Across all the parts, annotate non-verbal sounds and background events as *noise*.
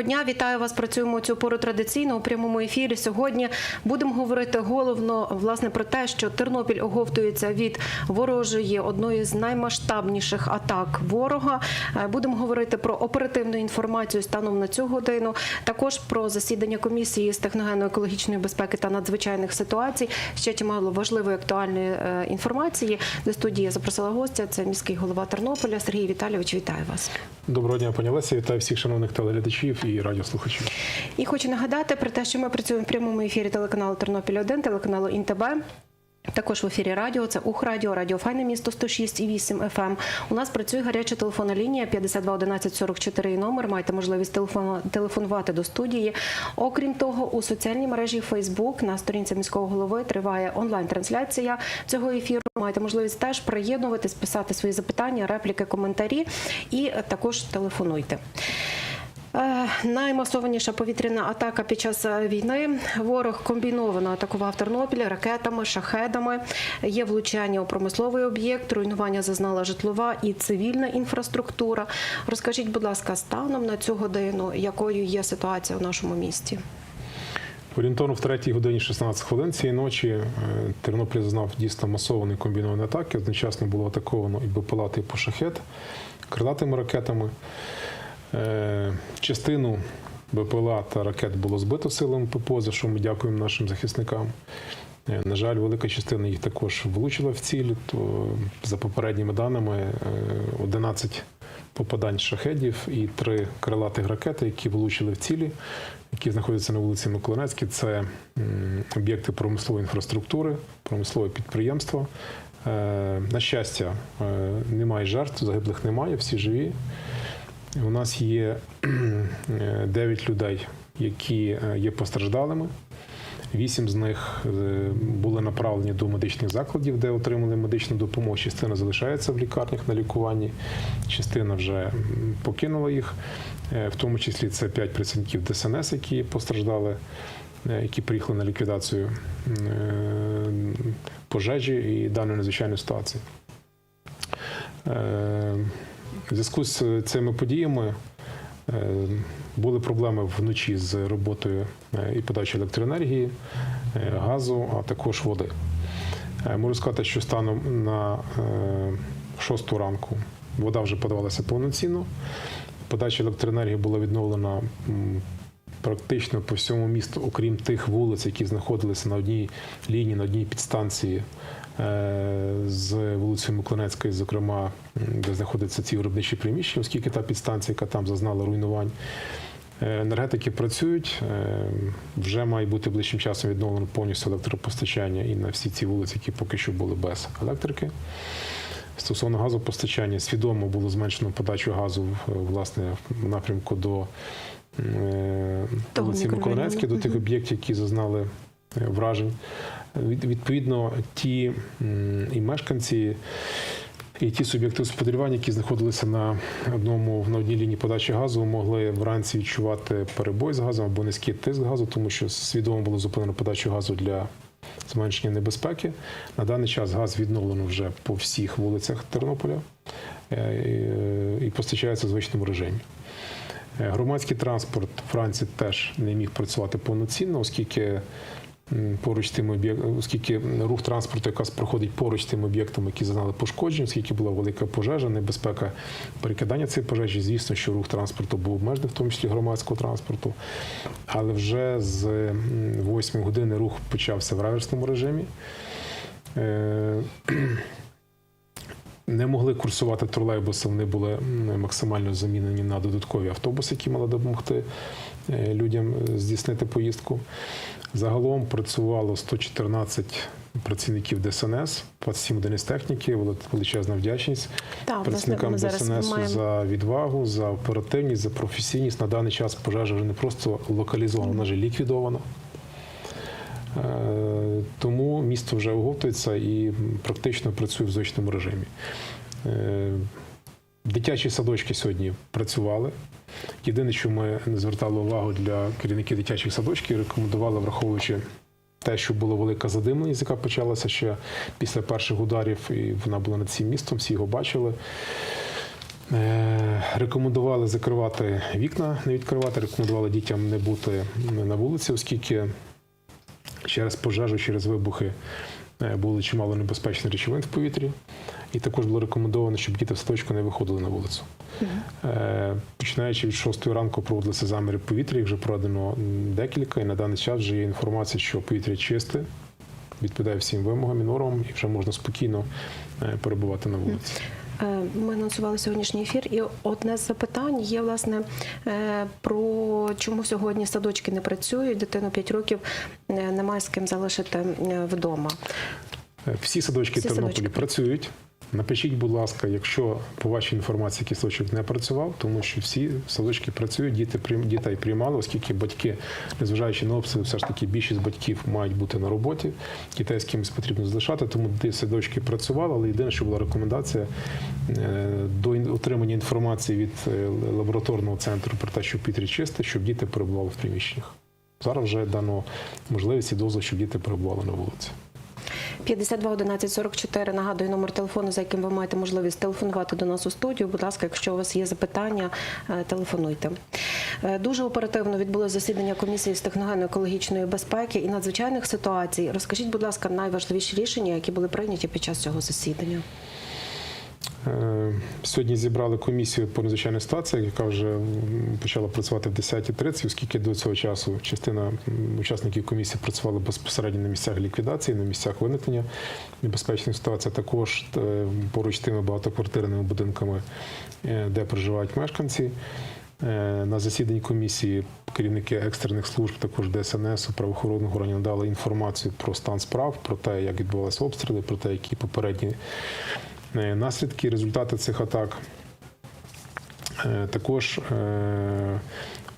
Доброго дня, вітаю вас. Працюємо цю пору традиційно у прямому ефірі. Сьогодні будемо говорити головно власне про те, що Тернопіль оговтується від ворожої одної з наймасштабніших атак ворога. Е, Будемо говорити про оперативну інформацію станом на цю годину. Також про засідання комісії з техногенно-екологічної безпеки та надзвичайних ситуацій. Ще чимало важливої актуальної е, інформації. До студії я запросила гостя. Це міський голова Тернополя Сергій Віталійович. Вітаю вас. Доброго дня, пані Леся. Вітаю всіх шановних телеглядачів і радіослухачів. І хочу нагадати про те, що ми працюємо в прямому ефірі телеканалу Тернопіль 1 телеканалу ІНТБ. Також в ефірі радіо це Ух Радіо, Файне місто 106 і 8 FM. У нас працює гаряча телефонна лінія 52 11 44 номер. Маєте можливість телефону- телефонувати до студії. Окрім того, у соціальній мережі Facebook на сторінці міського голови триває онлайн-трансляція цього ефіру. Маєте можливість теж приєднуватись, писати свої запитання, репліки, коментарі і також телефонуйте. Е, Наймасованіша повітряна атака під час е, війни. Ворог комбіновано атакував Тернопіль ракетами, шахедами. Є влучання у промисловий об'єкт, руйнування зазнала житлова і цивільна інфраструктура. Розкажіть, будь ласка, станом на цю годину, якою є ситуація у нашому місті? Орієнтовно в 3 годині 16 хвилин цієї ночі е, Тернопіль зазнав дійсно масований комбінований атаки. Одночасно було атаковано і БПЛА типу шахет крилатими ракетами. Е, Частину БПЛА та ракет було збито силами ППО, за що ми дякуємо нашим захисникам. Е, На жаль, велика частина їх також влучила в цілі. То за попередніми даними е, 11 попадань шахедів і три крилатих ракети, які влучили в цілі, які знаходяться на вулиці Миколинецькій. Це об'єкти промислової інфраструктури, промислове підприємство. Е, На щастя, е, немає жертв, загиблих немає, всі живі. У нас є 9 людей, які е, є постраждалими. Вісім з них е, були направлені до медичних закладів, де отримали медичну допомогу. Частина залишається в лікарнях на лікуванні, частина вже покинула їх. Е, В тому числі це п'ять працівників ДСНС, які постраждали, е, які приїхали на ліквідацію е, пожежі і даної надзвичайної ситуації. Е, В зв'язку з цими подіями е, були проблеми вночі з роботою е, і подачі електроенергії, е, газу, а також води. Е, Можу сказати, що станом на 6 ранку вода вже подавалася повноцінно. Подача електроенергії була відновлена практично по всьому місту, окрім тих вулиць, які знаходилися на одній лінії, на одній підстанції е, з вулицею Миклинецької, зокрема, де знаходяться ці виробничі приміщення, оскільки та підстанція, яка там зазнала руйнувань. Е, Енергетики працюють, е, вже має бути ближчим часом відновлено повністю електропостачання і на всі ці вулиці, які поки що були без електрики. Стосовно газопостачання, свідомо було зменшено подачу газу в- власне в напрямку до е, вулиці. Миколаївської, до тих об'єктів, які зазнали е, вражень. Від- Відповідно, ті і мешканці, і ті суб'єкти господарювання, які знаходилися на одному на одній лінії подачі газу, могли вранці відчувати перебой з газом або низький тиск газу, тому що свідомо було зупинено подачу газу для зменшення небезпеки. На даний час газ відновлено вже по всіх вулицях Тернополя е, і- і постачається в звичному режимі. Е, Громадський транспорт Франції теж не міг працювати повноцінно, оскільки поруч тим об'єктом, оскільки рух транспорту якраз проходить поруч тим об'єктом, які зазнали пошкоджень, оскільки була велика пожежа, небезпека перекидання цієї пожежі. Звісно, що рух транспорту був обмежений, в тому числі громадського транспорту. Але вже з 8 години рух почався в реверсному режимі. Е, Не могли курсувати тролейбуси, вони були максимально замінені на додаткові автобуси, які мали допомогти е, людям е, здійснити поїздку. Загалом працювало 114 працівників ДСНС, 27 одиниць техніки, вели- величезна вдячність Так, власне, працівникам ми зараз ДСНС маємо за відвагу, за оперативність, за професійність. На даний час пожежа вже не просто локалізована, вона вже ліквідована. Е, Тому місто вже оговтується і практично працює в звичному режимі. Е, Дитячі садочки сьогодні працювали. Єдине, що ми не звертали увагу для керівників дитячих садочків, рекомендували, враховуючи те, що була велика задимленість, яка почалася ще після перших ударів, і вона була над цим містом, всі його бачили. Е, Рекомендували закривати вікна, не відкривати, рекомендували дітям не бути на вулиці, оскільки через пожежу, через вибухи е, було чимало небезпечних речовин в повітрі. І також було рекомендовано, щоб діти в садочку не виходили на вулицю. Е, Починаючи від 6 ранку проводилися заміри повітря, їх вже проведено декілька, і на даний час вже є інформація, що повітря чисте, відповідає всім вимогам і нормам, і вже можна спокійно е, перебувати на вулиці. Е, Ми анонсували сьогоднішній ефір, і одне з запитань є власне е, про чому сьогодні садочки не працюють. Дитину 5 років немає з ким залишити вдома. Всі садочки Всі Тернополі садочки. працюють. Напишіть, будь ласка, якщо по вашій інформації який садочок не працював, тому що всі садочки працюють, діти дітей приймали, оскільки батьки, незважаючи на обстріли, все ж таки більшість батьків мають бути на роботі, дітей з кимось потрібно залишати, тому садочки працювали, але єдине, що була рекомендація е, до отримання інформації від е, лабораторного центру про те, що повітря чисте, щоб діти перебували в приміщеннях. Зараз вже дано можливість і дозвіл, щоб діти перебували на вулиці. 52 11 44, нагадую номер телефону, за яким ви маєте можливість телефонувати до нас у студію. Будь ласка, якщо у вас є запитання, е, телефонуйте. Е, Дуже оперативно відбулося засідання комісії з техногенно-екологічної безпеки і надзвичайних ситуацій. Розкажіть, будь ласка, найважливіші рішення, які були прийняті під час цього засідання. Е, Сьогодні зібрали комісію по надзвичайних ситуаціях, яка вже почала працювати в 10.30, оскільки до цього часу частина учасників комісії працювала безпосередньо на місцях ліквідації, на місцях виникнення небезпечних ситуацій, також е, поруч тими багатоквартирними будинками, е, де проживають мешканці. На засіданні комісії керівники екстрених служб, також ДСНС, правоохоронних органів надали інформацію про стан справ, про те, як відбувалися обстріли, про те, які попередні Е, наслідки, результати цих атак. Е, Також е,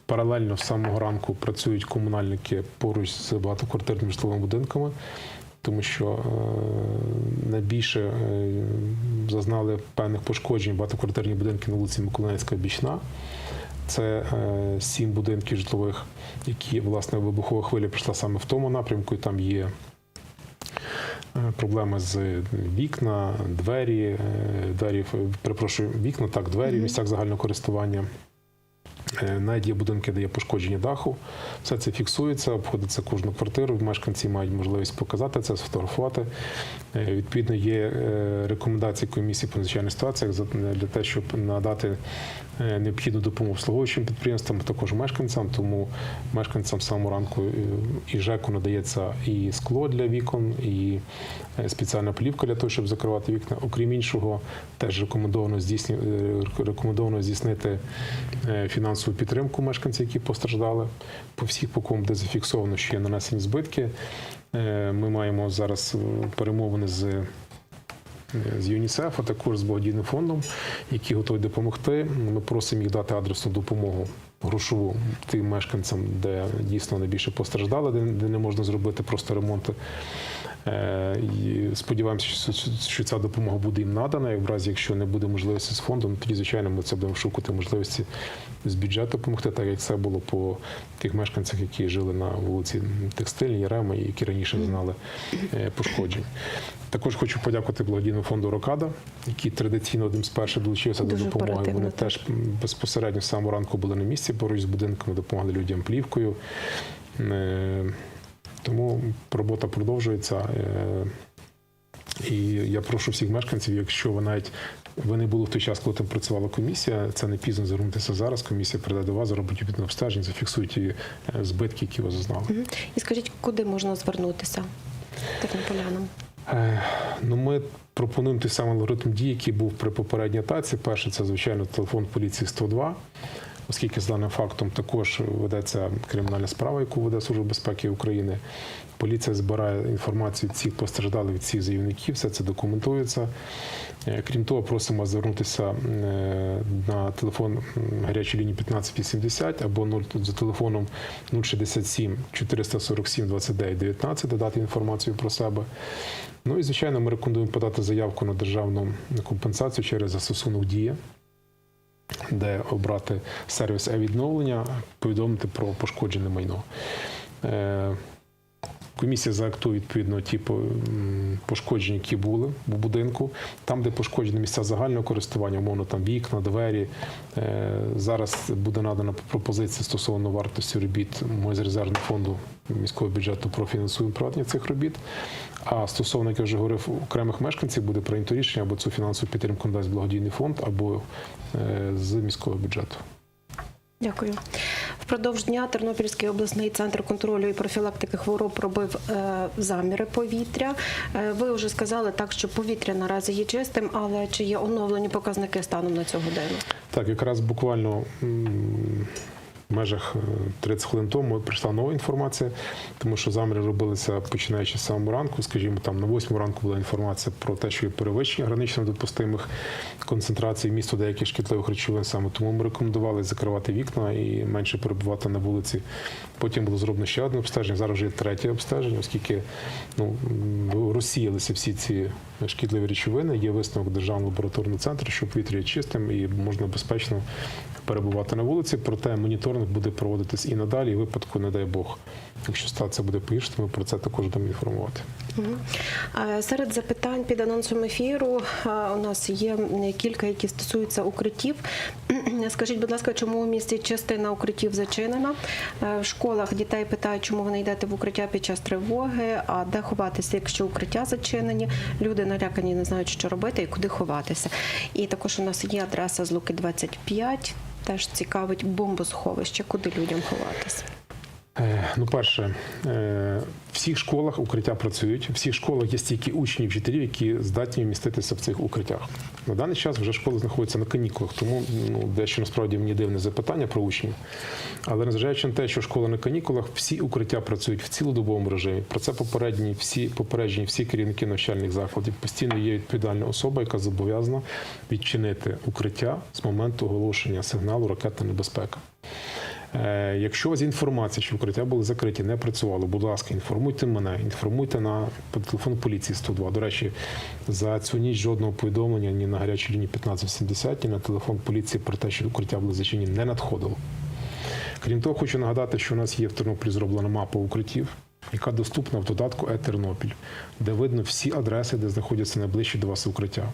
паралельно з самого ранку працюють комунальники поруч з багатоквартирними житловими будинками, тому що найбільше зазнали певних пошкоджень багатоквартирні будинки на вулиці Миколаївська Бічна. Це сім будинків житлових, які власне вибухова хвиля прийшла саме в тому напрямку, і там є проблеми з вікна, двері, е, двері, перепрошую, вікна, так, двері в місцях загального користування. Е, Навіть є будинки, де є пошкодження даху. Все це фіксується, обходиться кожну квартиру. Мешканці мають можливість показати це, сфотографувати. Е, Відповідно, є е, рекомендації комісії по надзвичайних ситуаціях для того, щоб надати е, необхідну допомогу обслуговуючим підприємствам, також мешканцям. Тому мешканцям самого ранку е, і ЖЕКу надається і скло для вікон, і е, спеціальна плівка для того, щоб закривати вікна. Окрім іншого, теж рекомендовано здійсні, е, рекомендовано здійснити е, фінансову підтримку мешканців, які постраждали по всіх, по кому де зафіксовано, що є нанесені збитки. Е, Ми маємо зараз е, перемовини з. З ЮНІСЕФ, а також з благодійним фондом, які готові допомогти. Ми просимо їх дати адресну допомогу грошову тим мешканцям, де дійсно найбільше постраждали, де, не можна зробити просто ремонти. Е, І сподіваємося, що, ця допомога буде їм надана. І в разі, якщо не буде можливості з фондом, тоді, звичайно, ми це будемо шукати можливості з бюджету допомогти, так як це було по тих мешканцях, які жили на вулиці Текстильній, і які раніше знали е, пошкоджень. Також хочу подякувати благодійному фонду Рокада, який традиційно один з перших долучився до допомоги. Вони теж безпосередньо з самого ранку були на місці поруч з будинками, допомагали людям плівкою. Е, Тому робота продовжується. Е, І я прошу всіх мешканців, якщо ви навіть ви не були в той час, коли там працювала комісія, це не пізно звернутися зараз. Комісія прийде до вас, зробить відповідне обстеження, зафіксує ті е, збитки, які ви зазнали. І скажіть, куди можна звернутися тернополянам? Е, Ну, ми пропонуємо той самий алгоритм дій, який був при попередній атаці. Перше, це звичайно телефон поліції 102, оскільки з даним фактом також ведеться кримінальна справа, яку веде Служба безпеки України. Поліція збирає інформацію всіх постраждалих від всіх заявників, все це документується. Е, Крім того, просимо звернутися е, на телефон гарячої лінії 1580 або 0 за телефоном 067 447 29 19, додати інформацію про себе. Ну і звичайно, ми рекомендуємо подати заявку на державну компенсацію через застосунок дія, де обрати сервіс е-відновлення, повідомити про пошкоджене майно. Е, Комісія заактує відповідно ті по- пошкодження, які були в будинку. Там, де пошкоджені місця загального користування, умовно там вікна, двері. Е, Зараз буде надана пропозиція стосовно вартості робіт. З резервного фонду міського бюджету профінансуємо проведення цих робіт. А стосовно, як я вже говорив, окремих мешканців буде прийнято рішення або цю фінансову підтримку надасть благодійний фонд, або е, з міського бюджету. Дякую. Впродовж дня Тернопільський обласний центр контролю і профілактики хвороб робив е, заміри повітря. Е, ви вже сказали так, що повітря наразі є чистим, але чи є оновлені показники станом на цю годину? Так, якраз буквально межах е, 30 хвилин тому прийшла нова інформація, тому що заміри робилися починаючи з самого ранку. Скажімо, там на 8 ранку була інформація про те, що є перевищення гранично допустимих концентрацій місту деяких шкідливих речовин. Саме тому ми рекомендували закривати вікна і менше перебувати на вулиці. Потім було зроблено ще одне обстеження. Зараз вже є третє обстеження, оскільки ну, розсіялися всі ці шкідливі речовини. Є висновок державного лабораторного центру, що повітря є чистим і можна безпечно перебувати на вулиці. Проте моніторинг буде проводитись і надалі. І випадку, не дай Бог, якщо статися буде погіршити, ми про це також будемо інформувати. Е, Серед запитань під анонсом ефіру е, у нас є кілька, які стосуються укриттів. Скажіть, будь ласка, чому у місті частина укриттів зачинена? Е, В школах дітей питають, чому ви не йдете в укриття під час тривоги, а де ховатися, якщо укриття зачинені. Люди налякані, не знають, що робити і куди ховатися. І також у нас є адреса з Луки 25. Теж цікавить бомбосховище, куди людям ховатися. Е, Ну, перше, е, в всіх школах укриття працюють. В всіх школах є стільки учнів, вчителів, які здатні вміститися в цих укриттях. На даний час вже школи знаходяться на канікулах, тому ну, дещо насправді мені дивне запитання про учнів. Але незважаючи на те, що школа на канікулах, всі укриття працюють в цілодобовому режимі. Про це попередні всі попереджені всі керівники навчальних закладів. Постійно є відповідальна особа, яка зобов'язана відчинити укриття з моменту оголошення сигналу ракетна небезпека. Е, Якщо у вас є інформація, що укриття були закриті, не працювало, будь ласка, інформуйте мене, інформуйте на телефон поліції 102. До речі, за цю ніч жодного повідомлення ні на гарячій лінії 1570, ні на телефон поліції про те, що укриття були зачинені, не надходило. Крім того, хочу нагадати, що у нас є в Тернополі зроблена мапа укриттів, яка доступна в додатку Е-Тернопіль, де видно всі адреси, де знаходяться найближчі до вас укриття.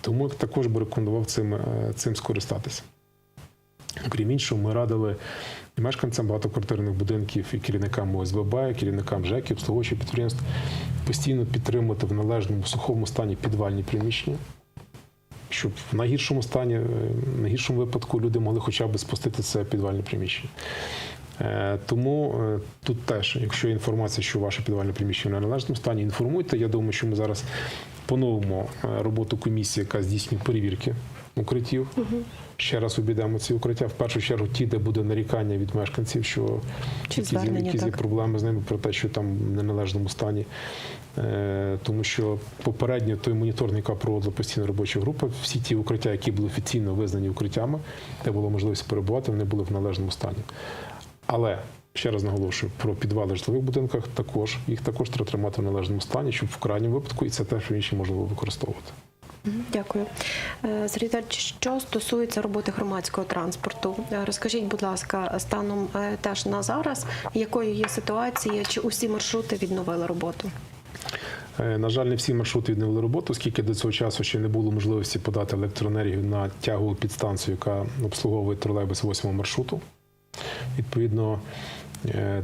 Тому я також би рекомендував цим, е, цим скористатися. Окрім іншого, ми радили мешканцям багатоквартирних будинків, і керівникам ОСББ, і керівникам ЖЕКів, обслуговуючих підприємств постійно підтримувати в належному сухому стані підвальні приміщення, щоб в найгіршому стані, е, в найгіршому випадку люди могли хоча б спустити це підвальне приміщення. Е, Тому е, тут теж, якщо є інформація, що ваше підвальне приміщення в неналежному стані, інформуйте. Я думаю, що ми зараз поновимо роботу комісії, яка здійснює перевірки укриттів. Ще раз обійдемо ці укриття. В першу чергу ті, де буде нарікання від мешканців, що якісь, є- проблеми з ними про те, що там в неналежному стані. Е, Тому що попередньо той моніторинг, яка проводила постійна робоча група, всі ті укриття, які були офіційно визнані укриттями, де було можливість перебувати, вони були в належному стані. Але ще раз наголошую про підвали в житлових будинках. Також їх також треба тримати в належному стані, щоб в крайньому випадку і це теж приміщення можна було використовувати. Дякую. Е, Сергій Віталійович, що стосується роботи громадського транспорту, е, розкажіть, будь ласка, станом е, теж на зараз, якою є ситуація, чи усі маршрути відновили роботу? На жаль, не всі маршрути відновили роботу, оскільки до цього часу ще не було можливості подати електроенергію на тягову підстанцію, яка обслуговує тролейбус 8 маршруту. Відповідно,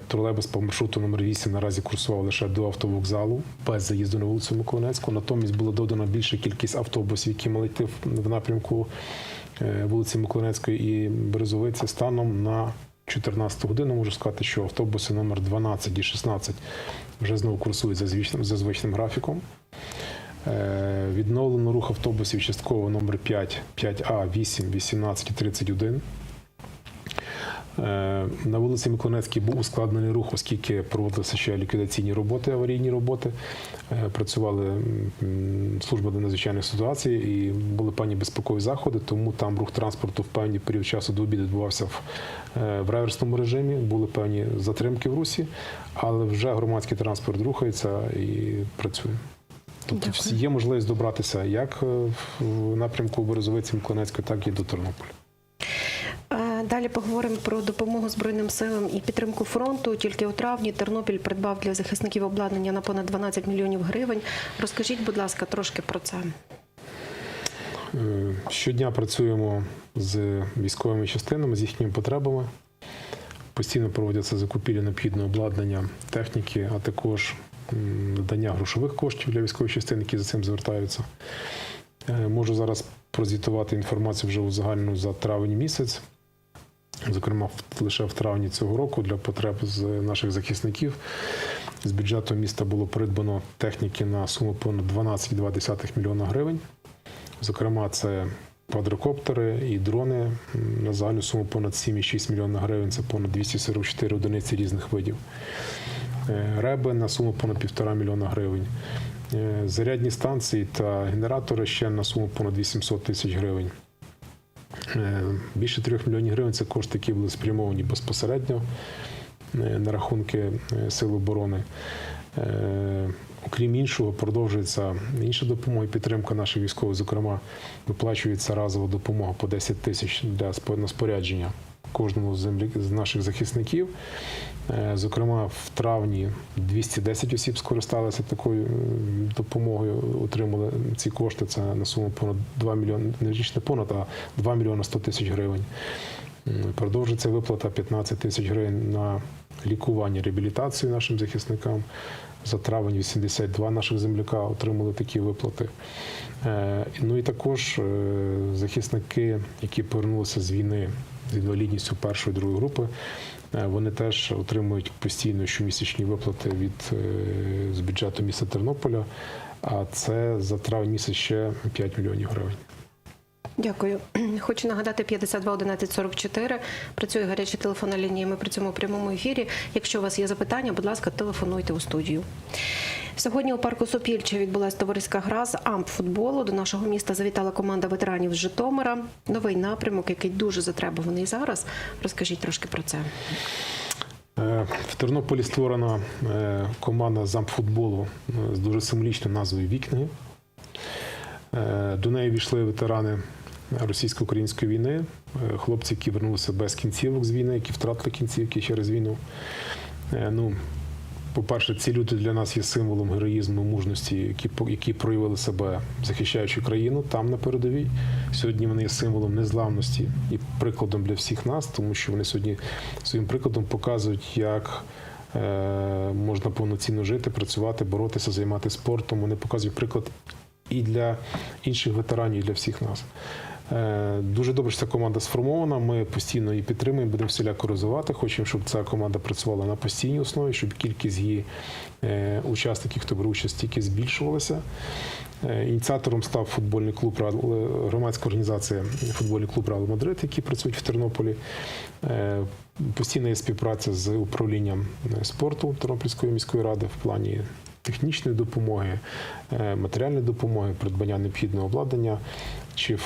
тролейбус по маршруту номер 8 наразі курсував лише до автовокзалу без заїзду на вулицю Миколаївську. Натомість була додана більша кількість автобусів, які мали йти в- напрямку е, вулиці Миколаївської і Березовиці. Станом на 14 годину можу сказати, що автобуси номер 12 і 16 вже знову курсують за звичним, за звичним графіком. Е, Відновлено рух автобусів частково номер 5, 5А, 8, 18 і 31. Е, На вулиці Миколаївській був ускладнений рух, оскільки проводилися ще ліквідаційні роботи, аварійні роботи. Е, Працювали служба до надзвичайних ситуацій і були певні безпекові заходи, тому там рух транспорту в певний період часу до обіду відбувався в, е, в реверсному режимі. Були певні затримки в русі, але вже громадський транспорт рухається і працює. Тобто Дякую. є можливість добратися як в напрямку Березовиці Миколаївської, так і до Тернополя. Далі поговоримо про допомогу Збройним силам і підтримку фронту. Тільки у травні Тернопіль придбав для захисників обладнання на понад 12 мільйонів гривень. Розкажіть, будь ласка, трошки про це. Щодня працюємо з військовими частинами, з їхніми потребами. Постійно проводяться закупівлі необхідного обладнання, техніки, а також надання грошових коштів для військових частин, які за цим звертаються. Е, Можу зараз прозвітувати інформацію вже узагальну за травень місяць. Зокрема, лише в травні цього року для потреб з наших захисників з бюджету міста було придбано техніки на суму понад 12,2 мільйона гривень. Зокрема, це квадрокоптери і дрони на загальну суму понад 7,6 мільйона гривень. Це понад 244 одиниці різних видів. Е, Реби на суму понад 1,5 мільйона гривень. Е, Зарядні станції та генератори ще на суму понад 800 тисяч гривень. Е, Більше 3 мільйонів гривень це кошти, які були спрямовані безпосередньо е, на рахунки е, Сил оборони. Окрім іншого, продовжується інша допомога і підтримка наших військових. Зокрема, виплачується разова допомога по 10 тисяч для спо- спорядження кожному з наших захисників. Е, Зокрема, в травні 210 осіб скористалися такою е, допомогою, отримали ці кошти. Це на суму понад 2 мільйони, не понад, а 2 мільйони 100 тисяч гривень. М, Продовжується виплата 15 тисяч гривень на лікування, реабілітацію нашим захисникам. За травень 82 наших земляка отримали такі виплати. Е, Ну і також захисники, які повернулися з війни інвалідністю першої другої групи, е, вони теж отримують постійно щомісячні виплати від е, з бюджету міста Тернополя. А це за травень місяць ще 5 мільйонів гривень. Дякую. *clears throat* Хочу нагадати 52 11 44. Працює гаряча телефонна лінія. Ми працюємо у прямому ефірі. Якщо у вас є запитання, будь ласка, телефонуйте у студію. Сьогодні у парку Сопільче відбулася товариська гра з ампфутболу. До нашого міста завітала команда ветеранів з Житомира. Новий напрямок, який дуже затребуваний зараз. Розкажіть трошки про це. Е, В Тернополі створена е, команда замфутболу е, з дуже символічною назвою Вікінги. Е, До неї війшли ветерани російсько-української війни, е, хлопці, які вернулися без кінцівок з війни, які втратили кінцівки через війну. Е, Ну, по-перше, ці люди для нас є символом героїзму, мужності, які, які проявили себе, захищаючи країну там на передовій. Сьогодні вони є символом незламності і прикладом для всіх нас, тому що вони сьогодні своїм прикладом показують, як е, можна повноцінно жити, працювати, боротися, займатися спортом. Вони показують приклад і для інших ветеранів, і для всіх нас. Е, Дуже добре, що ця команда сформована. Ми постійно її підтримуємо, будемо всіляко розвивати. Хочемо, щоб ця команда працювала на постійній основі, щоб кількість її е, учасників, хто бере участь, тільки збільшувалася. Е, Ініціатором став футбольний клуб «Реал- громадська організація футбольний клуб Реал Мадрид, які працюють в Тернополі. Постійна є співпраця з управлінням спорту Тернопільської міської ради в плані технічної допомоги, е, матеріальної допомоги, придбання необхідного обладнання чи е,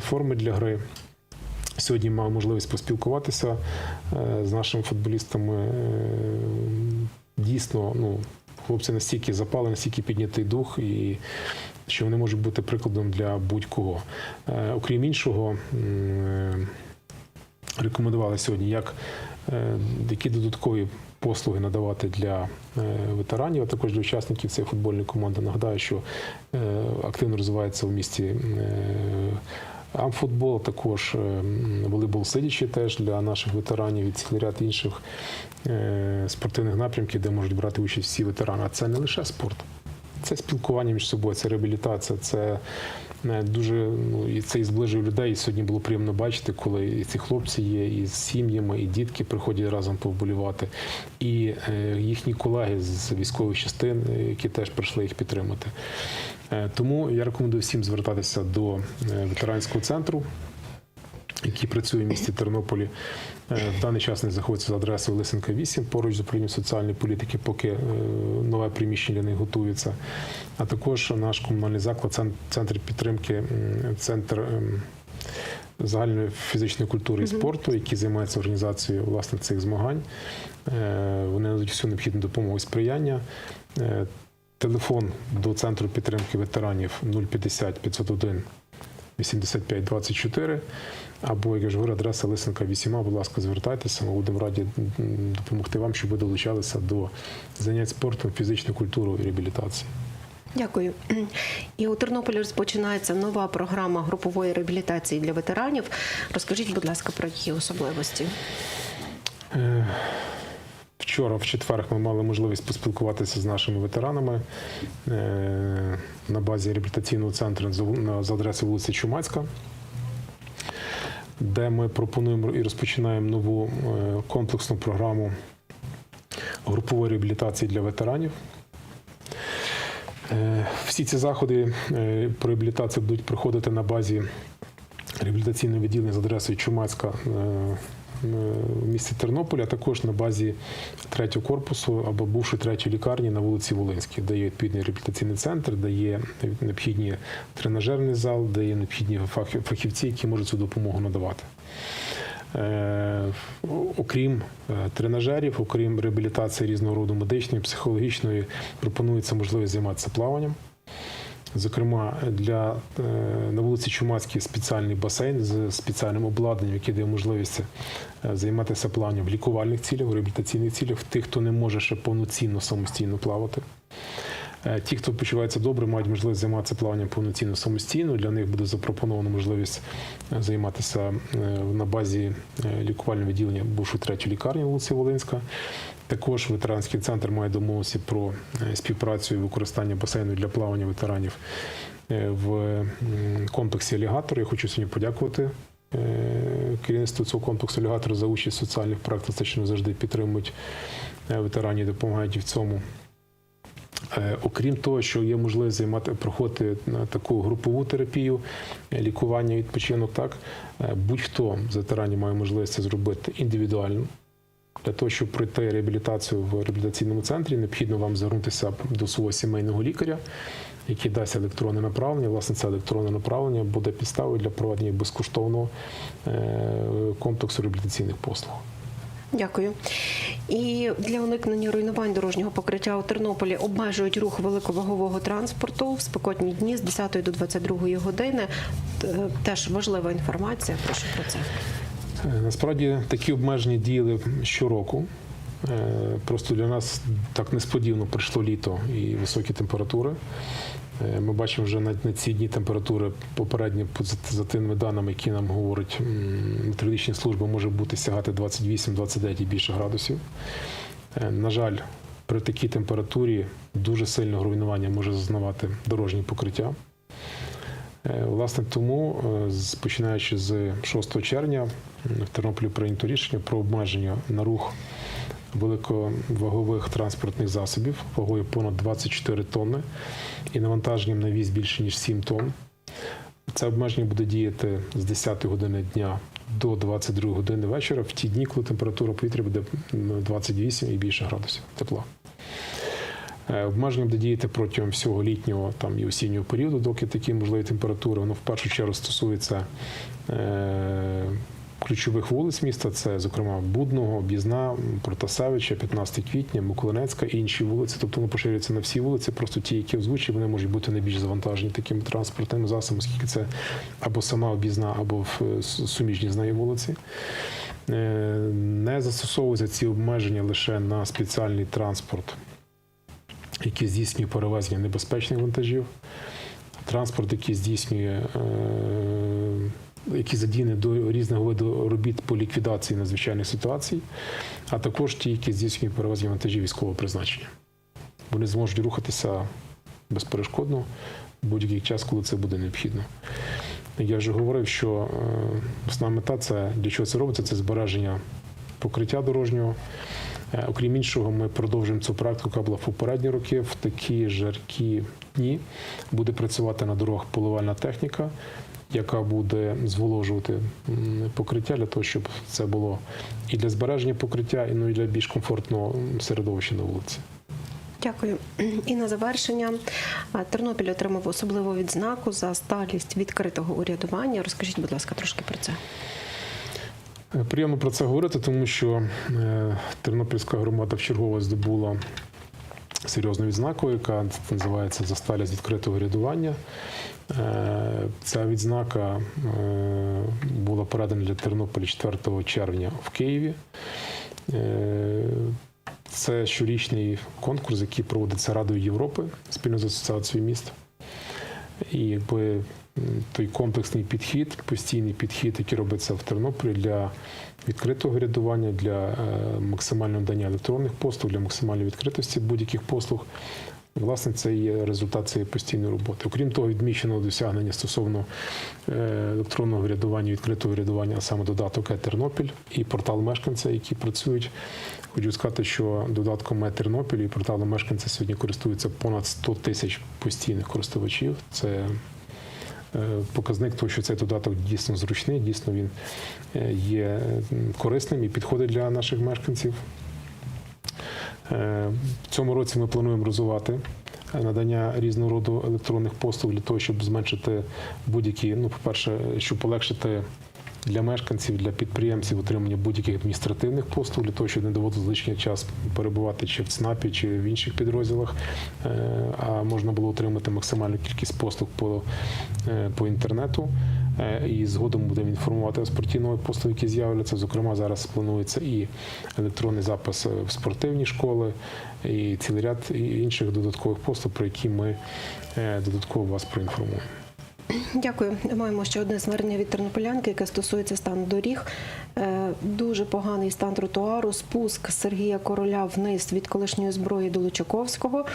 форми для гри. Сьогодні мав можливість поспілкуватися е, з нашими футболістами. Дійсно, ну, хлопці настільки запали, настільки піднятий дух, і що вони можуть бути прикладом для будь-кого. Окрім іншого, рекомендували сьогодні, як е, які додаткові послуги надавати для е, ветеранів, а також для учасників цієї футбольної команди. Нагадаю, що е, активно розвивається в місті. Амфутбол, також волейбол сидячи теж для наших ветеранів і цілий ряд інших спортивних напрямків, де можуть брати участь всі ветерани. А це не лише спорт, це спілкування між собою, це реабілітація, це дуже ну і це і зближує людей. І сьогодні було приємно бачити, коли і ці хлопці є, і з сім'ями, і дітки приходять разом повболівати, і е, їхні колеги з військових частин, е, які теж прийшли їх підтримати. Е, Тому я рекомендую всім звертатися до е, ветеранського центру, який працює в місті Тернополі. Е, В даний час не знаходиться за адресою Лисенка 8 поруч з управлінням соціальної політики, поки е, нове приміщення для них готується. А також наш комунальний заклад, центр підтримки, центр ем, загальної фізичної культури і спорту, який займається організацією власне цих змагань. Е, Вони надають всю необхідну допомогу і сприяння. Телефон до центру підтримки ветеранів 050 501 8524, або, як я ж говорю, адреса Лисенка 8. Будь ласка, звертайтеся, ми будемо раді допомогти вам, щоб ви долучалися до занять спортом, фізичною культурою і реабілітації. Дякую. І у Тернополі розпочинається нова програма групової реабілітації для ветеранів. Розкажіть, будь ласка, про її особливості. Вчора, в четвер, ми мали можливість поспілкуватися з нашими ветеранами е, на базі реабілітаційного центру за адресою вулиці Чумацька, де ми пропонуємо і розпочинаємо нову е, комплексну програму групової реабілітації для ветеранів. Е, Всі ці заходи по реабілітації будуть проходити на базі реабілітаційного відділення з адресою Чумацька в місті Тернополя, а також на базі третього корпусу або бувшої третьої лікарні на вулиці Волинській, де є відповідний реабілітаційний центр, де є необхідні тренажерний зал, де є необхідні фахівці, які можуть цю допомогу надавати. Е, Окрім е, тренажерів, окрім реабілітації різного роду медичної, психологічної, пропонується можливість займатися плаванням. Зокрема, для е, на вулиці Чумацькій спеціальний басейн з спеціальним обладнанням, який дає можливість е, займатися плаванням в лікувальних цілях, в реабілітаційних цілях, тих, хто не може ще повноцінно самостійно плавати. Е, Ті, хто почувається добре, мають можливість займатися плаванням повноцінно самостійно. Для них буде запропоновано можливість займатися на базі лікувального відділення бувшої третьої лікарні вулиці Волинська. Також ветеранський центр має домовитися про е, співпрацю і використання басейну для плавання ветеранів е, в комплексі алігатор. Я хочу сьогодні подякувати е, керівництву цього комплексу алігатор за участь в соціальних проектах, те, що завжди підтримують ветеранів, допомагають і в цьому. Окрім того, що є можливість займати проходити таку групову терапію, лікування, відпочинок, так будь-хто з ветеранів має можливість це зробити індивідуально. Для того, щоб пройти реабілітацію в реабілітаційному центрі, необхідно вам звернутися до свого сімейного лікаря, який дасть електронне направлення. Власне, це електронне направлення буде підставою для проведення безкоштовного е, комплексу реабілітаційних послуг. Дякую. І для уникнення руйнувань дорожнього покриття у Тернополі обмежують рух великовагового транспорту в спекотні дні з 10 до 22 години. Теж важлива інформація. Прошу про це. Е, Насправді такі обмеження діяли щороку. Е, Просто для нас так несподівано прийшло літо і високі температури. Е, Ми бачимо вже на, ці дні температури попередньо по- за, тими даними, які нам говорять метеорологічні служби, може бути сягати 28-29 і більше градусів. На жаль, при такій температурі дуже сильне руйнування може зазнавати дорожнє покриття. Е, Власне, тому, е, починаючи з 6 червня, в Тернополі прийнято рішення про обмеження на рух великовагових транспортних засобів вагою понад 24 тонни і навантаженням на віз більше ніж 7 тонн. Це обмеження буде діяти з 10 години дня до 22 години вечора в ті дні, коли температура повітря буде 28 і більше градусів тепла. Е, Обмеження буде діяти протягом всього літнього там, і осіннього періоду, доки такі можливі температури. Воно в першу чергу стосується е, ключових вулиць міста. Це, зокрема, Будного, Об'їзна, Протасевича, 15 квітня, Миколинецька і інші вулиці. Тобто воно поширюється на всі вулиці. Просто ті, які озвучені, вони можуть бути найбільш завантажені такими транспортними засобами, оскільки це або сама об'їзна, або в е, суміжні з нею вулиці. Не застосовуються ці обмеження лише на спеціальний транспорт який здійснює перевезення небезпечних вантажів, транспорт, який здійснює, е, який задіяний до різного виду робіт по ліквідації надзвичайних ситуацій, а також ті, які здійснюють перевезення вантажів військового призначення. Вони зможуть рухатися безперешкодно в будь-який час, коли це буде необхідно. Я вже говорив, що е, основна мета це для чого це робиться, це збереження покриття дорожнього. Е, Окрім іншого, ми продовжуємо цю практику, яка в попередні роки. В такі жаркі дні буде працювати на дорогах поливальна техніка, яка буде зволожувати покриття для того, щоб це було і для збереження покриття, і ну, і для більш комфортного середовища на вулиці. Дякую. І на завершення Тернопіль отримав особливу відзнаку за сталість відкритого урядування. Розкажіть, будь ласка, трошки про це. Приємно про це говорити, тому що е, Тернопільська громада вчергово здобула серйозну відзнаку, яка називається за сталість відкритого рядування. Е, Ця відзнака е, була передана для Тернополя 4 червня в Києві. Це щорічний конкурс, який проводиться Радою Європи спільно з асоціацією міст. І якби той комплексний підхід, постійний підхід, який робиться в Тернополі для відкритого рядування, для е, максимального надання електронних послуг, для максимальної відкритості будь-яких послуг. Власне, це є результат цієї постійної роботи. Окрім того, відміченого досягнення стосовно е, електронного врядування, відкритого врядування, а саме додаток «Е-Тернопіль» і портал мешканця, які працюють. Хочу сказати, що додатком «Е-Тернопіль» і порталом мешканця сьогодні користуються понад 100 тисяч постійних користувачів. Це показник того, що цей додаток дійсно зручний, дійсно він е, є корисним і підходить для наших мешканців. Е, В цьому році ми плануємо розвивати е, надання різного роду електронних послуг для того, щоб зменшити будь-які, ну, по-перше, щоб полегшити для мешканців, для підприємців отримання будь-яких адміністративних послуг, для того, щоб не доводилось лишній час перебувати чи в ЦНАПі, чи в інших підрозділах, е, а можна було отримати максимальну кількість послуг по, е, по інтернету. Е, І згодом будемо інформувати про спортивні нові послуги, які з'являться. Зокрема, зараз планується і електронний запис в спортивні школи, і цілий ряд інших додаткових послуг, про які ми додатково вас проінформуємо. Дякую. Маємо ще одне звернення від тернополянки, яке стосується стану доріг. Е, Дуже поганий стан тротуару. Спуск Сергія Короля вниз від колишньої зброї до Лучаковського.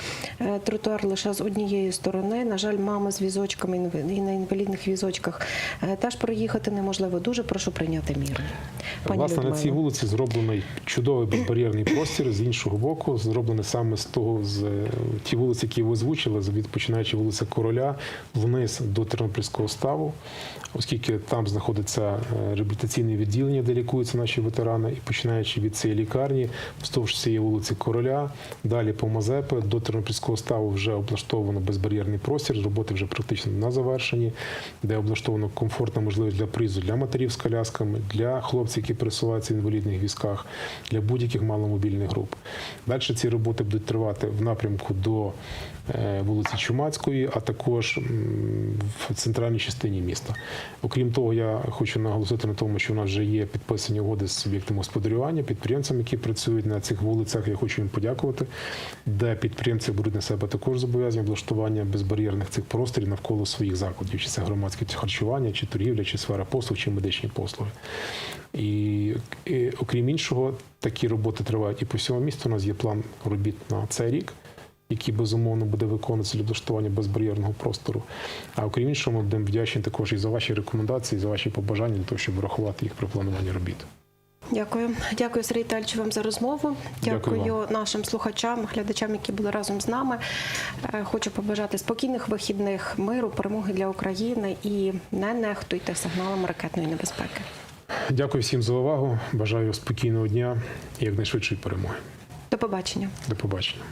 Е, Тротуар лише з однієї сторони. На жаль, мама з візочками і на інвалідних візочках е, теж проїхати неможливо. Дуже прошу прийняти міри. Пані Власне, на цій вулиці зроблений чудовий безбар'єрний простір. З іншого боку, зроблений саме з того, з ті вулиці, які ви озвучили, від починаючи вулиця Короля вниз до Тернопільського ставу, оскільки там знаходиться е, реабілітаційне відділення, де лікуються наші ветерани, і починаючи від цієї лікарні, вздовж цієї вулиці Короля, далі по Мазепи до Тернопільського ставу вже облаштовано безбар'єрний простір. Роботи вже практично на завершенні, де облаштовано комфортна можливість для приїзду для матерів з колясками, для хлопців, які пересуваються в інвалідних візках, для будь-яких маломобільних груп. Далі ці роботи будуть тривати в напрямку до вулиці Чумацької, а також в центральній частині міста. Окрім того, я хочу наголосити на тому, що у нас вже є підписані угоди з суб'єктами господарювання, підприємцями, які працюють на цих вулицях. Я хочу їм подякувати, де підприємці беруть на себе також зобов'язання облаштування безбар'єрних цих просторів навколо своїх закладів, чи це громадське харчування, чи торгівля, чи сфера послуг, чи медичні послуги. І, і окрім іншого, такі роботи тривають і по всьому місту. У нас є план робіт на цей рік. Який безумовно буде виконуватися для облаштування безбар'єрного простору. А окрім іншого, ми будемо вдячні також і за ваші рекомендації, за ваші побажання для того, щоб врахувати їх при плануванні робіт. Дякую, дякую, Сергій Тальч, вам за розмову. Дякую Дякую нашим слухачам, глядачам, які були разом з нами. Е, Хочу побажати спокійних вихідних, миру, перемоги для України і не нехтуйте сигналами ракетної небезпеки. Дякую всім за увагу. Бажаю спокійного дня і якнайшвидшої перемоги. До побачення. До побачення.